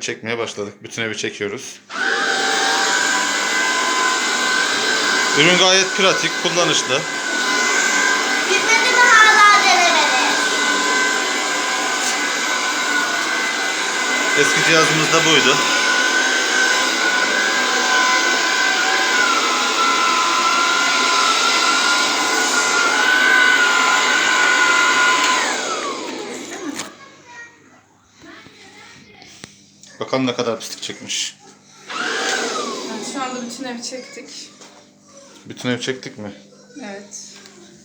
çekmeye başladık. Bütün evi çekiyoruz. Ürün gayet pratik, kullanışlı. Bitmedi mi hala denemedi? Eski cihazımız da buydu. Bakalım ne kadar pislik çekmiş. Yani şu anda bütün evi çektik. Bütün ev çektik mi? Evet.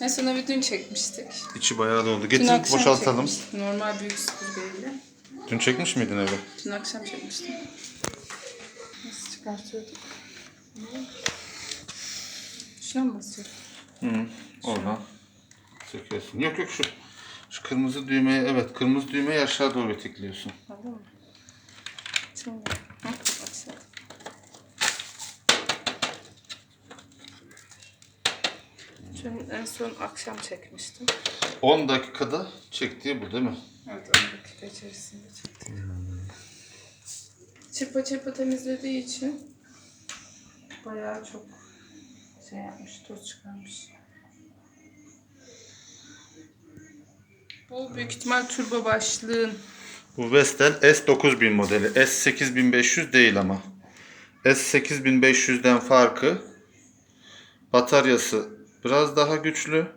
En son evi dün çekmiştik. İçi bayağı doldu. Dün Getir akşam boşaltalım. çekmiştik. Normal büyük süpürgeyle. Dün çekmiş miydin evi? Dün akşam çekmiştim. Nasıl çıkartıyorduk? Şuna mı basıyorduk? Hı, oradan çekiyorsun. Yok yok şu şu kırmızı düğmeye evet kırmızı düğmeyi aşağı doğru itekliyorsun. Anladın mı? Şimdi. Dün en son akşam çekmiştim. 10 dakikada çektiği bu değil mi? Evet 10 dakika içerisinde çektik. Çırpa çırpa temizlediği için bayağı çok şey yapmış, toz çıkarmış. Bu büyük ihtimal turbo başlığın Bu Vestel S9000 modeli. S8500 değil ama. S8500'den farkı bataryası biraz daha güçlü.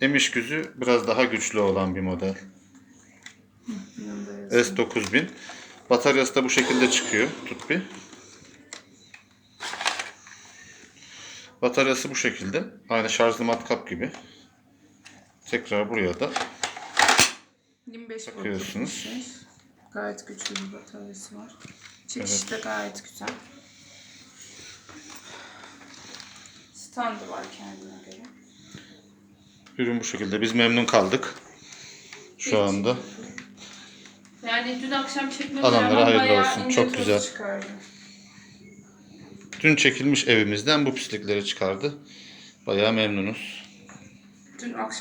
Emiş gücü biraz daha güçlü olan bir model. yanında yazıyor. S9000. Bataryası da bu şekilde çıkıyor. Tut bir. Bataryası bu şekilde. Aynı şarjlı matkap gibi. Tekrar buraya da 25 volt Takıyorsunuz. Gayet güçlü bir bataryası var. Çekişi de gayet güzel. Standı var kendine göre. ürün bu şekilde. Biz memnun kaldık. Şu anda. Yani dün akşam çekmeme Alanlara rağmen hayırlı bayağı olsun. ince Çok toz güzel. Çıkardı. Dün çekilmiş evimizden bu pislikleri çıkardı. Bayağı memnunuz. Dün akşam